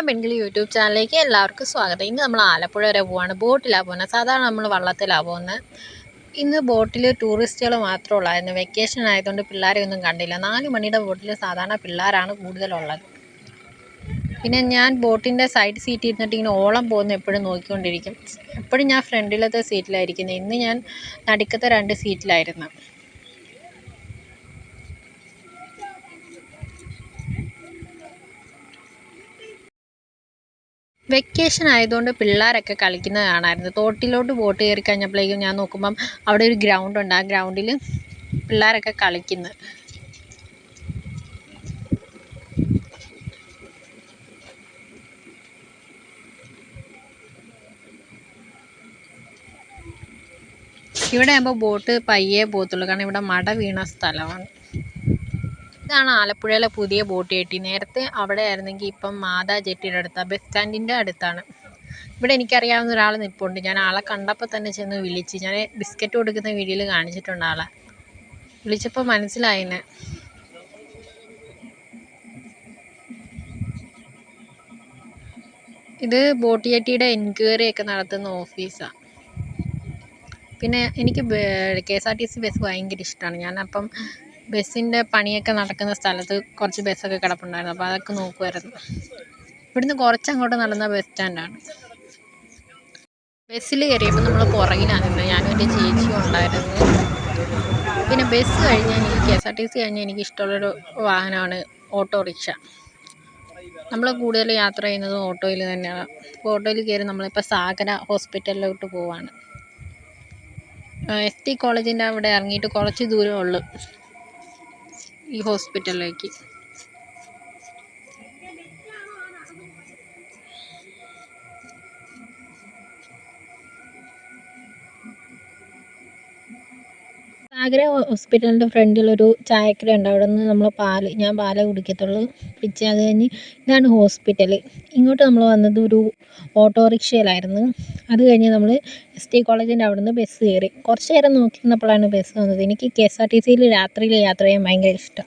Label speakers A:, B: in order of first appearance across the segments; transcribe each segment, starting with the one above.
A: നമസ്കാരം പെൺകിളി യൂട്യൂബ് ചാനലിലേക്ക് എല്ലാവർക്കും സ്വാഗതം. ഇന്ന് നമ്മൾ ആലപ്പുഴ വരെ പോവാണ്. ബോട്ടിലാണ് പോകുന്നത്. സാധാരണ നമ്മൾ വള്ളത്തിലാണ് പോകുന്നത്. ഇന്ന് ബോട്ടിൽ ടൂറിസ്റ്റുകൾ മാത്രമേ ഉള്ളായിരുന്നു വെക്കേഷൻ ആയതുകൊണ്ട് പിള്ളേരെ ഒന്നും കണ്ടില്ല. നാല് മണിയുടെ ബോട്ടിൽ സാധാരണ പിള്ളേരാണ് കൂടുതലുള്ളത്. പിന്നെ ഞാൻ ബോട്ടിന്റെ സൈഡ് സീറ്റ് ഇരുന്നിട്ട് ഇങ്ങനെ ഓളം പോകുന്ന എപ്പോഴും നോക്കിക്കൊണ്ടിരിക്കും. എപ്പോഴും ഞാൻ ഫ്രണ്ടിലത്തെ സീറ്റിലായിരിക്കുന്നത് ഇന്ന് ഞാൻ നടുക്കത്തെ രണ്ട് സീറ്റിലായിരുന്നു വെക്കേഷൻ ആയതുകൊണ്ട് പിള്ളേരൊക്കെ കളിക്കുന്നത് കാണാമായിരുന്നു തോട്ടിലോട്ട് ബോട്ട് കയറി കഴിഞ്ഞപ്പോഴേക്കും ഞാൻ നോക്കുമ്പം അവിടെ ഒരു ഗ്രൗണ്ട് ഉണ്ട്. ആ ഗ്രൗണ്ടിൽ പിള്ളേരൊക്കെ കളിക്കുന്നു. ഇവിടെ ആകുമ്പോൾ ബോട്ട് പയ്യേ പോകത്തുള്ളൂ. കാരണം ഇവിടെ മട വീണ സ്ഥലമാണ്. ഇതാണ് ആലപ്പുഴയിലെ പുതിയ ബോട്ട് ജെട്ടി നേരത്തെ അവിടെ ആയിരുന്നെങ്കിൽ ഇപ്പം മാതാ ജെട്ടിയുടെ അടുത്താണ് ബസ് സ്റ്റാൻഡിന്റെ അടുത്താണ്. ഇവിടെ എനിക്കറിയാവുന്ന ഒരാൾ നിൽപ്പുണ്ട് ഞാൻ ആളെ കണ്ടപ്പോൾ തന്നെ ചെന്ന് വിളിച്ച് ഞാൻ ബിസ്ക്കറ്റ് കൊടുക്കുന്ന വീഡിയോയിൽ കാണിച്ചിട്ടുണ്ട് ആളെ. വിളിച്ചപ്പോൾ മനസ്സിലായിന്നെ ഇത് ബോട്ട് ജെട്ടിയുടെ എൻക്വയറി ഒക്കെ നടത്തുന്ന ഓഫീസാണ് പിന്നെ എനിക്ക് K S R T C bus ഭയങ്കര ഇഷ്ടമാണ്. ഞാനപ്പം ബസ്സിന്റെ പണിയൊക്കെ നടക്കുന്ന സ്ഥലത്ത് കുറച്ച് ബസ്സൊക്കെ കിടപ്പുണ്ടായിരുന്നു. അപ്പോൾ അതൊക്കെ നോക്കുമായിരുന്നു ഇവിടുന്ന് കുറച്ചങ്ങോട്ട് നടന്ന ബസ് സ്റ്റാൻഡാണ്. ബസ്സിൽ കയറിയപ്പോൾ നമ്മൾ പുറകിലാണ് നിന്നത് ഞാനും എന്റെ ചേച്ചിയും ഉണ്ടായിരുന്നു. പിന്നെ ബസ് കഴിഞ്ഞാൽ എനിക്ക് K S R T C കഴിഞ്ഞാൽ എനിക്ക് ഇഷ്ടമുള്ളൊരു വാഹനമാണ് ഓട്ടോറിക്ഷ. നമ്മൾ കൂടുതൽ യാത്ര ചെയ്യുന്നത് ഓട്ടോയിൽ തന്നെയാണ്. അപ്പോൾ ഓട്ടോയിൽ കയറി നമ്മളിപ്പോൾ സാഗര ഹോസ്പിറ്റലിലോട്ട് പോവാണ്. എസ് ടി കോളേജിന്റെ അവിടെ ഇറങ്ങിയിട്ട് കുറച്ച് ദൂരമേ ഉള്ളൂ. ഈ ഹോസ്പിറ്റലിലേക്ക് സാഗര ഹോസ്പിറ്റലിന്റെ ഫ്രണ്ടിലൊരു ചായക്കട ഉണ്ട്. അവിടെ നിന്ന് നമ്മൾ പാൽ ഞാൻ പാലേ കുടിക്കത്തുള്ളൂ. പിടിച്ച് അത് കഴിഞ്ഞ് ഇതാണ് ഹോസ്പിറ്റൽ ഇങ്ങോട്ട് നമ്മൾ വന്നത് ഒരു ഓട്ടോറിക്ഷയിലായിരുന്നു. അത് കഴിഞ്ഞ് നമ്മൾ എസ് ടി കോളേജിന്റെ അവിടെ നിന്ന് ബസ് കയറി. കുറച്ച് നേരം നോക്കി നിന്നപ്പോഴാണ് ബസ് വന്നത്. എനിക്ക് കെ എസ് ആർ ടി സിയിൽ രാത്രിയിൽ യാത്ര ചെയ്യാൻ ഭയങ്കര ഇഷ്ടം.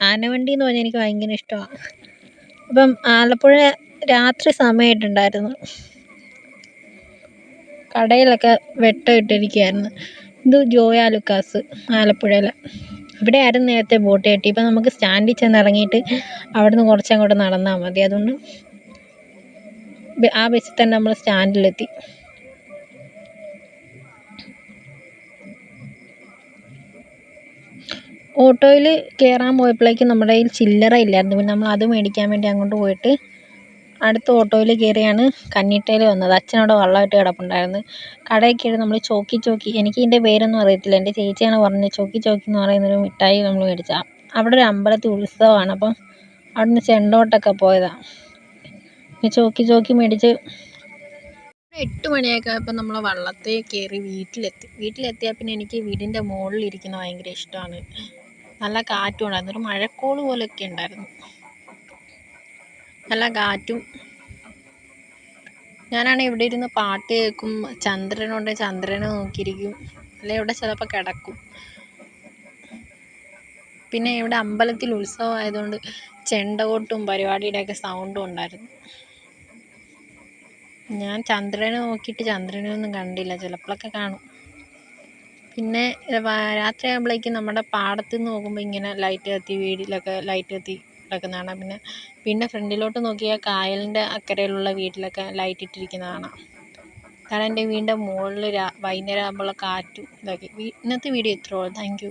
A: ആനവണ്ടി എന്ന് പറഞ്ഞാൽ എനിക്ക് ഭയങ്കര ഇഷ്ടമാണ്. അപ്പം ആലപ്പുഴ രാത്രി സമയമായിട്ടുണ്ടായിരുന്നു കടയിലൊക്കെ വെട്ടം ഇട്ടിരിക്കുകയായിരുന്നു ഇത് ജോയ ലുക്കാസ് ആലപ്പുഴയിലെ. ഇവിടെ ആയിരുന്നു നേരത്തെ ബോട്ട് കെട്ടി. ഇപ്പം നമുക്ക് സ്റ്റാൻഡിൽ ചെന്ന് ഇറങ്ങിയിട്ട് അവിടെ നിന്ന് കുറച്ചങ്ങോട്ട് നടന്നാൽ മതി. അതുകൊണ്ട് ആ ബസ്സിൽ തന്നെ നമ്മൾ സ്റ്റാൻഡിലെത്തി. ഓട്ടോയിൽ കയറാൻ പോയപ്പോഴേക്കും നമ്മുടെ കയ്യിൽ ചില്ലറ ഇല്ലായിരുന്നു. പിന്നെ നമ്മൾ അത് മേടിക്കാൻ വേണ്ടി അങ്ങോട്ട് പോയിട്ട് അടുത്ത ഓട്ടോയിൽ കയറിയാണ് കന്നിട്ടയിൽ വന്നത്. അച്ഛനവിടെ വള്ളമായിട്ട് കിടപ്പുണ്ടായിരുന്നു. കടയിൽ കയറി നമ്മൾ ചോക്കി ചോക്കി എനിക്ക് ഇതിന്റെ പേരൊന്നും അറിയത്തില്ല. എന്റെ ചേച്ചിയാണ് പറഞ്ഞത് ചോക്കി ചോക്കി എന്ന് പറയുന്നൊരു മിഠായി നമ്മൾ മേടിച്ച അവിടെ ഒരു അമ്പലത്തിൽ ഉത്സവമാണ്. അപ്പം അവിടെ നിന്ന് ചെണ്ടോട്ടൊക്കെ പോയതാണ് ചോക്കി ചോക്കി മേടിച്ച് എട്ട് മണിയൊക്കെ ആയപ്പോൾ നമ്മൾ വള്ളത്തിൽ കയറി വീട്ടിലെത്തി. വീട്ടിലെത്തിയാൽ പിന്നെ എനിക്ക് വീടിന്റെ മുകളിൽ ഇരിക്കുന്നത് ഭയങ്കര ഇഷ്ടമാണ്. നല്ല കാറ്റുണ്ടായിരുന്നു ഒരു മഴക്കോൾ പോലെയൊക്കെ ഉണ്ടായിരുന്നു. നല്ല കാറ്റും. ഞാനാണ് ഇവിടെ ഇരുന്ന് പാട്ട് കേൾക്കും. ചന്ദ്രനുണ്ട് ചന്ദ്രനെ നോക്കിയിരിക്കും. അല്ലെ ഇവിടെ ചിലപ്പോൾ കിടക്കും. പിന്നെ ഇവിടെ അമ്പലത്തിൽ ഉത്സവം ആയതുകൊണ്ട് ചെണ്ടകൊട്ടും പരിപാടിയുടെയൊക്കെ സൗണ്ടും ഉണ്ടായിരുന്നു. ഞാൻ ചന്ദ്രനെ നോക്കിയിട്ട് ചന്ദ്രനെ ഒന്നും കണ്ടില്ല. ചിലപ്പോഴൊക്കെ കാണും. പിന്നെ രാത്രിയാകുമ്പോഴേക്കും നമ്മുടെ പാടത്ത് നിന്ന് നോക്കുമ്പോൾ ഇങ്ങനെ ലൈറ്റ് കത്തി വീടിലൊക്കെ ലൈറ്റ് കത്തി കിടക്കുന്ന കാണാം പിന്നെ പിന്നെ ഫ്രണ്ടിലോട്ട് നോക്കിയാൽ കായലിന്റെ അക്കരയിലുള്ള വീട്ടിലൊക്കെ ലൈറ്റ് ഇട്ടിരിക്കുന്നത് കാണാം കാരണം എന്റെ വീടിന്റെ മുകളിൽ വൈകുന്നേരം ആകുമ്പോഴുള്ള കാറ്റും ഇതൊക്കെ. ഇന്നത്തെ വീഡിയോ ഇത്രയേ ഉള്ളൂ. Thank you